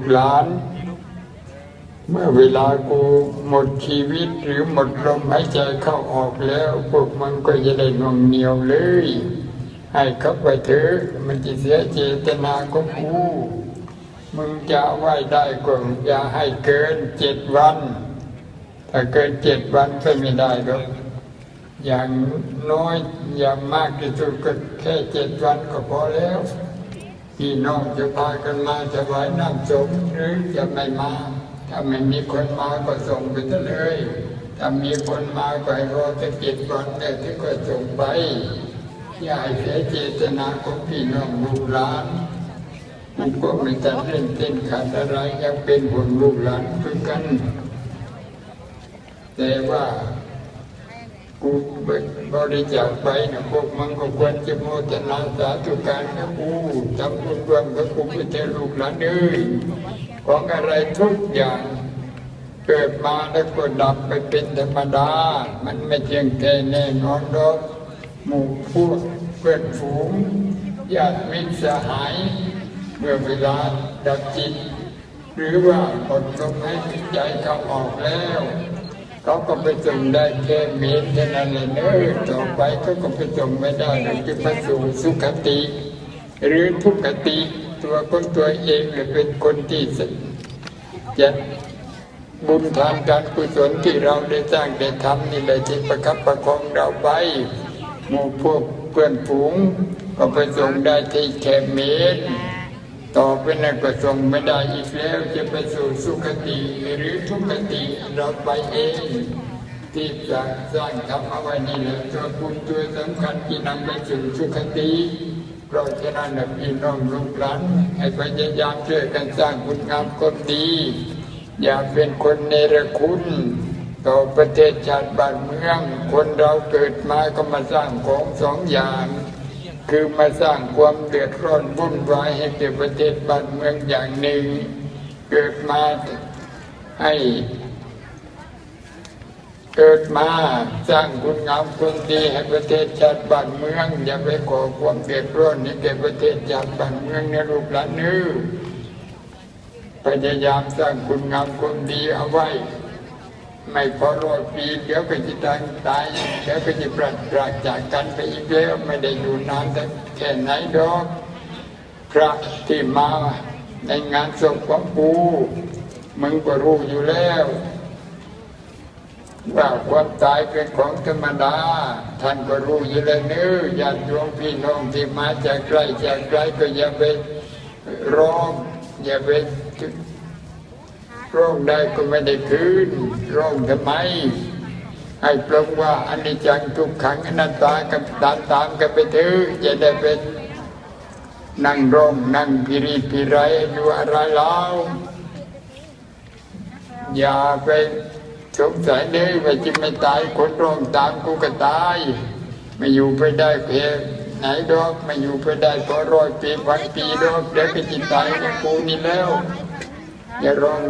กหลาน เมื่อเวลากูหมดชีวิตหรือหมดลมหายใจเข้าออกแล้ว พวกมันก็จะได้นวงเหนียวเลย ให้เขาไปเถอะมันจะเสียเจตนาของกูมึงจะไหวได้ก็อย่าให้เกินเจ็ดวัน ถ้าเกินเจ็ดวันก็ไม่ได้หรอกอย่างน้อยอย่างมากที่สุดก็แค่เจ็ดวันก็พอแล้ว พี่น้องจะพากันมาจะไหว้น้ำศพหรือจะไม่มา ถ้าไม่มีคนมาก็ส่งไปเลย ถ้ามีคนมาก็ให้รอจะเจ็ดวันแต่ที่ก็ส่งไปอย่าให้เสียเจตนาของพี่น้องลูกหลานกูก็ไม่ตัดเล่นเต้นขาดอะไรยังเป็นห่วงลูกหลานคือกัน แต่ว่า กูบริจาคไปนะพวกมันก็ควรจะโมทนาสาธุการกับกูทำบุญรวมกับกูไม่ใช่ลูกหลานเอ้ยของอะไรทุกอย่างเกิดมาแล้วก็ดับไปเป็นธรรมดา มันไม่เที่ยงแท้แน่นอนหรอกหมู่พวกเพื่อนฝูงญาติมิตรสหาย เมื่อเวลาดับจิต หรือว่าหมดลมหายใจเขาออกแล้ว เขาก็ไปส่งได้แค่เมตรเท่านั้นเลยเนอะต่อไปเขาก็ไปส่งไม่ได้หรอจะไปสู่สุขติ หรือทุกขติตัวคนตัวเองเนี่ยเป็นคนที่สจะบุญทานการกุศลที่เราได้สร้างได้ทำนี่แหละที่ประคับประคองเราไปหมู่พวกเพื่อนฝูง ก็ไปส่งได้ที่แค่เมตร ต่อไปนั้นก็ส่งไม่ได้อีกแล้วจะไปสู่สุคติหรือทุกขติเราไปเองที่สร้างสร้างทำเอาไว้นี่แหละตัวบุญตัวสำคัญที่นำไปสู่สุคติเพราะฉะนั้นพี่น้องลูกหลานให้พยายามช่วยกันสร้างคุณงามความดี อย่าเป็นคนเนรคุณต่อประเทศชาติบ้านเมือง คนเราเกิดมาก็มาสร้างของสองอย่าง คือมาสร้างความเดือดร้อนวุ่นวายให้แก่ประเทศบ้านเมืองอย่างหนึ่ง เกิดมาให้ เกิดมาสร้างคุณงามความดีให้ประเทศชาติบ้านเมือง อย่าไปก่อความเดือดร้อนให้แก่ประเทศชาติบ้านเมืองในะลูกหลานื้อพยายามสร้างคุณงามความดีเอาไว้ ไม่พอรอยปีเดี๋ยวก็จะตายตายเดี๋ยวก็จะปราดปราดจากกันไปอีกแล้วไม่ได้อยู่นานแต่แค่ไหนดอกพระที่มาในงานศพของกูมึงก็รู้อยู่แล้วว่าความตายเป็นของธรรมดา ท่านก็รู้อยู่แล้วเนื้อญาติโยมพี่น้องที่มาจากไกลจากไกลก็อย่าไปร้องอย่าไป ร้องได้ก็ไม่ได้คืนร้องทำไม ให้ปลงว่าอันนี้จังทุกขังอนัตตากับตามตามกันไปเถอะจะได้เป็นนั่งร้องนั่งพิริพิไรอยู่อะไรแล้วอย่าไปสงสัยเลยว่าจะไม่ตายคนร้องตามกูก็ตาย ไม่อยู่ไปได้เพียงไหนดอกไม่อยู่ไปได้ก็ร้อยปีพันปีดอกเดี๋ยวก็จิตตายกับกูนี่แล้วอย่าร้อง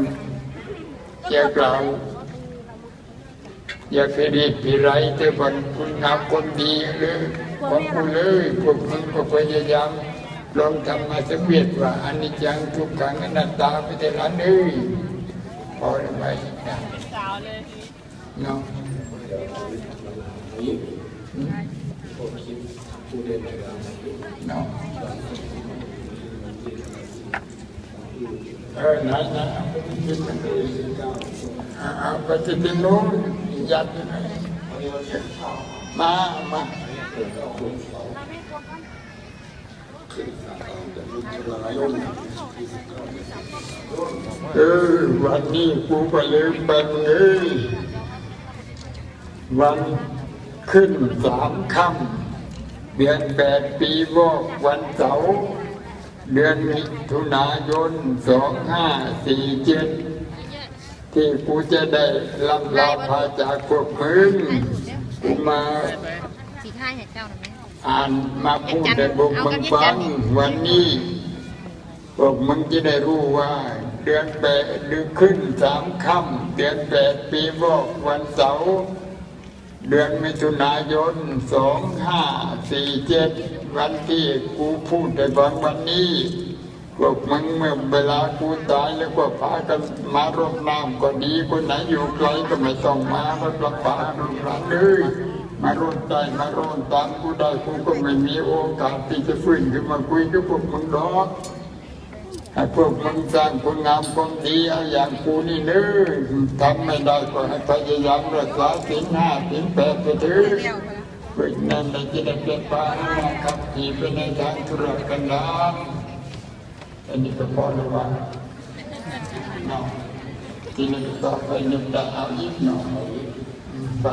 อย่ากล่าอย่าไปรีบไปไรแต่บันคุณงามคนดีเลยของกูเลยพวกมึงก็พยายามลองทำมาสักเวียดว่าอันนี้จังทุกขังอนัตตาไม่ได้ละเอ้ยพอแล้วไหมนะเนาะเนาะ เออไหนนะเอาไปที่ดินโน้นยัดมามาเออวันนี้กูก็ลืมไปเอ้ยวันขึ้นสามค่ำเดือนแปดปีวอกวันเสาร์ เดือนมิถุนายนสองห้าสี่เจ็ดที่กูจะได้รับลาพาจากพวกมึงกูมาสีท่ายเจ้าหรือไม่อ่านมาพูดให้พวกมึงฟังวันนี้พวกมึงจะได้รู้ว่า เดือนแปดเดือนขึ้นสามค่ำเดือนแปดปีวอกวันเสาร์ เดือนมิถุนายนสองห้าสี่เจ็ดวันที่กูพูดในบางวันนี้พวกมึงเมื่อเวลากูตายแล้วก็พากันมารดน้ำก็ดีคนไหนอยู่ไกลก็ไม่ต้องมาเพรดลำบากลูกหลานเลยมารดได้มารดตามกูได้กูก็ไม่มีโอกาสที่จะฟื้นขึ้นมาคุยกับพวกมึงหรอก ให้พวกมึงสร้างคุณงามความดีเอาอย่างกูนี่เน้อทำไม่ได้ก็ให้พยายามรักษาศีลห้าศีลแปดไปเถอะเลี้ยวไปแล้วเพื่อนั่นในจะได้เป็นปาขับขี่ไปในทางธุรกันดารอันนี้ก็พอแล้วว่าเนาะทีนี้ต่อไปนึกได้เอาอีกเนาะไป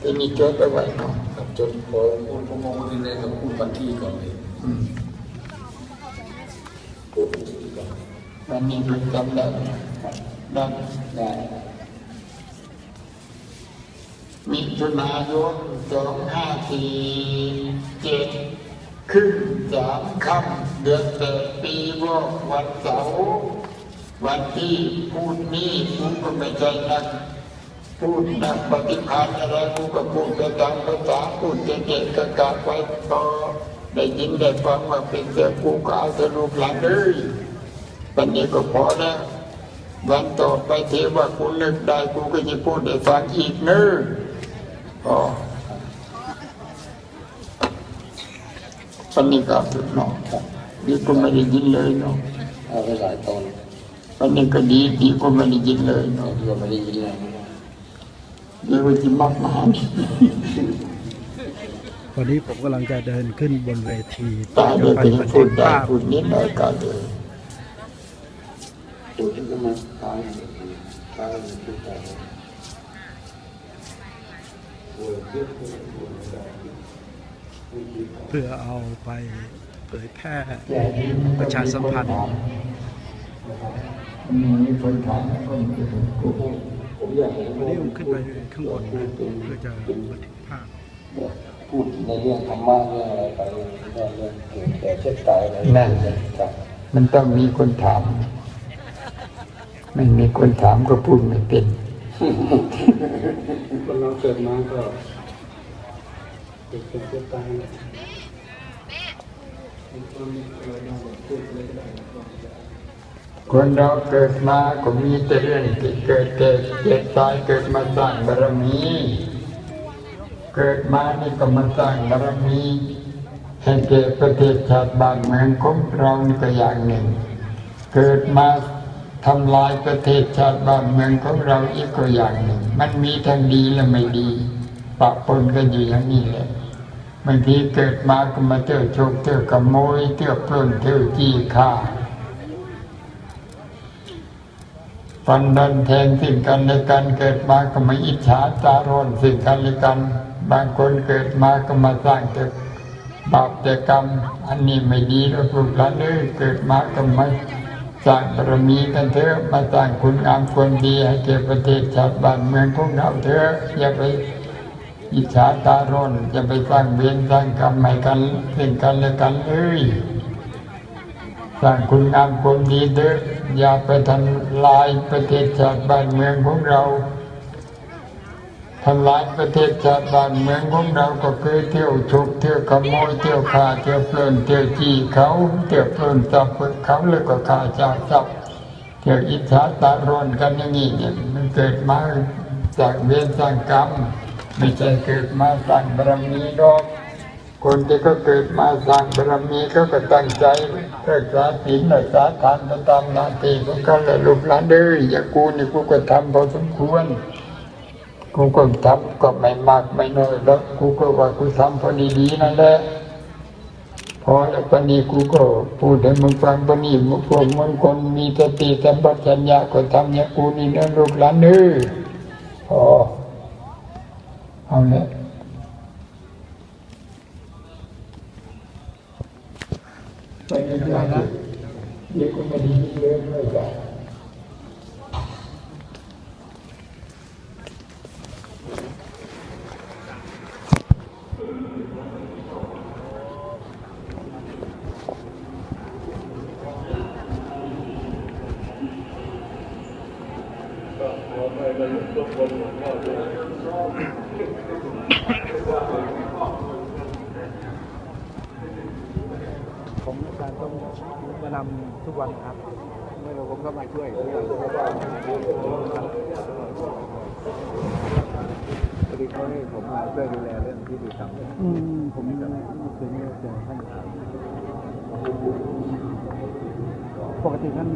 ทีนี้จดเอาไว้เนาะกับจนพอพูดพมองที่ในกับพูดวันที่ก่อนเลย อืม พูดวันที่ก่อน วันนี้ก็จำได้ได้ได้มิถุนายนสองห้าสี่เจ็ดขึ้นสามค่ำเดือนแปดปีวอกวันเสาร์วันที่พูดนี้กูก็ไม่ใช่นักพูดนักปฏิภาณอะไรกูก็พูดไปตามภาษาพูดเจ๊ๆกะกะไปต่อได้ยินได้ฟังว่าเป็นเสียกูก็เอาสนุกหลังเลย วันนี้ก็พอแล้ววันต่อไปเทว่ากูนึกได้กูก็จะพูดให้ฟังอีกเนื้ออ๋อวันนี้ก็สุดเนาะดีก็ไม่ได้ยินเลยเนาะเอาไปหลายตอนวันนี้ก็ดีดีก็ไม่ได้ยินเลยเนาะที่เราไม่ได้ยินเลยดีว่าจะมากมายวันนี้ผมกำลังจะเดินขึ้นบนเวทีตาจะได้ไปถึงบันพูทึดกได้ภาพพูดนิดหน่อยก็เลย พูดที่ก็มาตายตายพูดตายโอ้ยเยอะเลยพูดไม่ได้เพื่อเอาไปเผยแพร่ประชาสัมพันธ์มีคนถามวันนี้ผมขึ้นไปข้างบนนะเพื่อจะบันทึกภาพพูดในเรื่องธรรมะเรื่องอะไรไปเรื่องเรื่องเกิดแก่เจ็บตายอะไรนั่นครับมันต้องมีคนถาม ไม่มีคนถามก็พูดไม่เป็น คนเราเกิดมาก็เกิดแก่เจ็บตายคนเราเกิดมาก็มีแต่เรื่องที่เกิดแก่เจ็บตายเกิดมาสร้างบารมี เกิดมานี่ก็มาสร้างบารมีให้แก่ประเทศชาติบ้านเมืองของเรานี่ก็อย่างหนึ่ง เกิดมา ทำลายประเทศชาติบ้านเมืองของเราอีกก็อย่างหนึ่ง มันมีทั้งดีและไม่ดี ปะปนกันอยู่อย่างนี้แหละบางทีเกิดมาก็มาเที่ยวโชคเที่ยวขโมยเที่ยวปล้นเที่ยวจี้ฆ่าฟันดันแทงสิ่งกันและกันเกิดมาก็มาอิจฉาตาร้อนสิ่งกันและกัน บางคนเกิดมาก็มาสร้างแต่บาปแต่กรรม อันนี้ไม่ดีแล้วพวกเราเลยเกิดมาก็มา สร้างบารมีกันเถอะมาสร้างคุณงามความดีให้เกิดประเทศชาติบ้านเมืองของเราเถอะอย่าไปอิจฉาตาร้อนอย่าไปสร้างเวรสร้างกรรมให้กันเพ่งกันและกันเอ้ยสร้างคุณงามความดีเถอะอย่าไปทำลายประเทศชาติบ้านเมืองของเรา ทำลายประเทศชาติบ้านเมืองของเราก็คือเที่ยวฉกเที่ยวขโมยเที่ยวฆ่าเที่ยวปล้นเที่ยวจี้เขาเที่ยวปล้นจับเขาแล้วก็ฆ่าจากทรัพย์เที่ยวอิจฉาตาร้อนกันอย่างนี้เนี่ยมันเกิดมาจากเวรสร้างกรรมไม่ใช่เกิดมาสร้างบารมีดอกคนที่เขาเกิดมาสร้างบารมีเขาก็ตั้งใจรักษาศีลรักษาทานตามหน้าที่ของเขาและลูกหลานเด้ออย่ากูนี่กูก็ทำพอสมควร กูก็ทำก็ไม่มากไม่น้อยแล้วกูก็ว่ากูทำพอดีๆนั่นแหละพอแล้วปานนี้กูก็พูดให้มึงฟังปานนี้มึงพวกมึงคนมีสติสัมปชัญญะก็ทำอย่างกูนี่นะลูกหลานเด้อพอเอาละไปกันแล้วเดี๋ยวก็ไม่ได้ยินเลยด้วยกั ผมการต้องมานำทุกวันครับ เมื่อเราผมก็มาช่วยวยพอดีเขาให้ผมมาช่วยดูแลเรื่องที่ดีทำอืมผมเมื่อคืนนี้เจอท่าน ปกติท่าน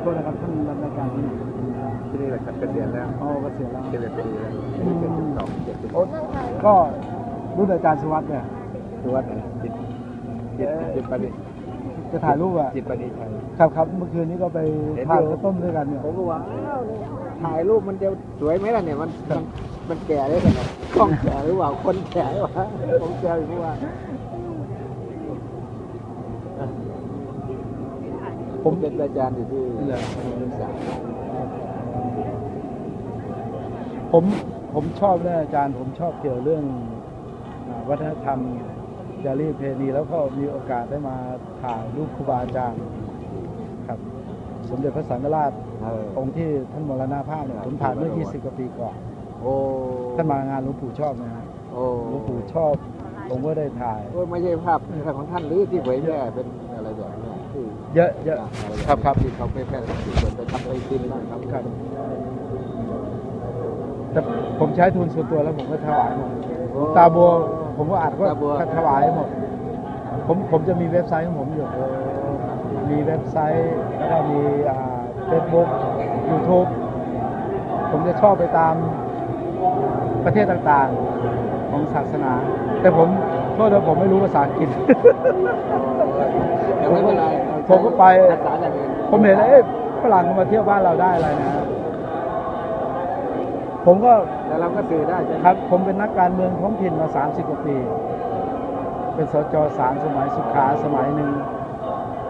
โทษนะครับท่านรับรายการที่ไหนที่นี่แหละครับเป็นเดือนแล้วอ๋อเกษียณแล้วเจ็ดสิบปีแล้วเจ็ดสิบสองเจ็ดสิบโอ๊ยก็รุ่นอาจารย์สุวัสดิ์เนี่ยตัววัดไหนจิตจิตจิตปณิจะถ่ายรูปอะจิตปณิชัยครับครับเมื่อคืนนี้ก็ไปเห็นทานอยู่ข้าวต้มด้วยกันเนี่ยผมก็ว่าอ้าวเนี่ยถ่ายรูปมันจะสวยไหมล่ะเนี่ยมันมันมันแก่ได้ขนาดกล้องแก่หรือเปล่าคนแก่หรือเปล่าผมเจออยู่เมื่อวา ผมเป็นอาจารย์อยู่ที่ศึกษาผมผมชอบนะอาจารย์ ผมชอบเกี่ยวเรื่องอ่าวัฒนธรรมจารีตเพณีแล้วก็มีโอกาสได้มาถ่ายรูปครูบาอาจารย์ครับ สมเด็จพระสังฆราชเออองค์ที่ท่านมรณภาพเนี่ยผมถ่ายเมื่อ 20 กว่าปีก่อนโอ้ท่านมางานหลวงปู่ชอบนะฮะโอ้หลวงปู่ชอบผมก็ได้ถ่ายโอ้ไม่ใช่ภาพของท่านหรือที่เผยแพร่เป็นอะไรแบบเนี้ยที่ เยอะเยอะอะไรครับครับที่เขาไปแพร่ที่คนไปทำอะไรกินบ้างครับครับแต่ผมใช้ทุนส่วนตัวแล้วผมก็ถวายหมดตาบัวผมก็อัดก็ตาบัวถวายหมดผมผมจะมีเว็บไซต์ของผมอยู่ มีเว็บไซต์แล้วก็มีเฟซบุ๊กยูทูบผมจะชอบไปตามประเทศต่างๆของศาสนา แต่ผมโทษนะผมไม่รู้ภาษาอังกฤษแต่ไม่เป็นไร ผมก็ไปภาษาอย่างอื่นผมเห็นแล้วเอ๊ะฝรั่งก็มาเที่ยวบ้านเราได้อะไรนะ ผมก็แต่เราก็สื่อได้ใช่ไหมครับ ผมเป็นนักการเมืองท้องถิ่นมา 30 กว่าปี เป็นสจสามสมัยสุขาสมัยหนึ่ง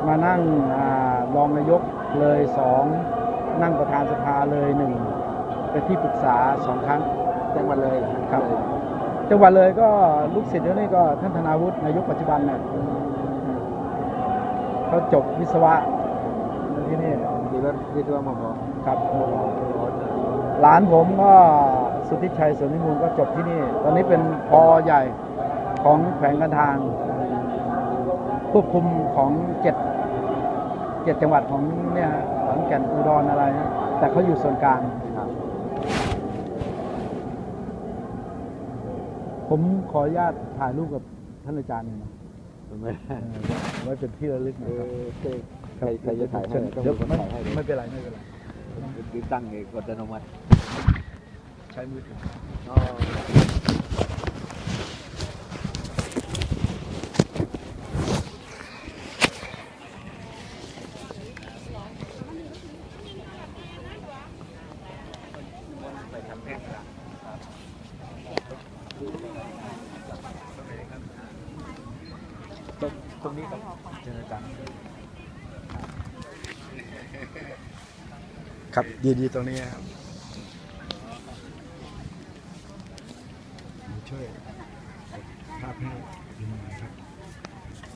มานั่งอารองนายกเลยสองนั่งประธานสภาเลยหนึ่งเป็นที่ปรึกษาสองครั้งจังหวัดเลยเหอครับจังหวัดเลยก็ลูกศิษย์เดี๋ยวนี้ก็ท่านธนาวุฒินายกปัจจุบันเนี่ย เขาจบวิศวะที่นี่ที่ว่าที่ว่ามาบอกครับหลานผมก็สุทธิชัยสวนนิมูลก็จบที่นี่ ตอนนี้เป็นพอใหญ่ของแขวงการทางควบคุมของเจ็ดเจ็ดจังหวัดของเนี่ยฮะขอนแก่นอุดรอะไรฮะแต่เขาอยู่ส่วนกลางครับผมขออนุญาตถ่ายรูปกับท่านอาจารย์หน่อยนะ ไม่เออไว้เป็นที่ระลึกเอนะครับอใครใครจะถ่ายให้ต้องเดี๋มียวคนไม่ถ่ายให้เลยไม่เป็นไรไม่เป็นไรติดตั้งเองอัตโนมัติใช้มือถือ ต รงตรงนี้ครับเชิญอาจารย์ครับยืนอยู่ตรงนี้ครับช่วยภาพให้ดูหน่อยครับ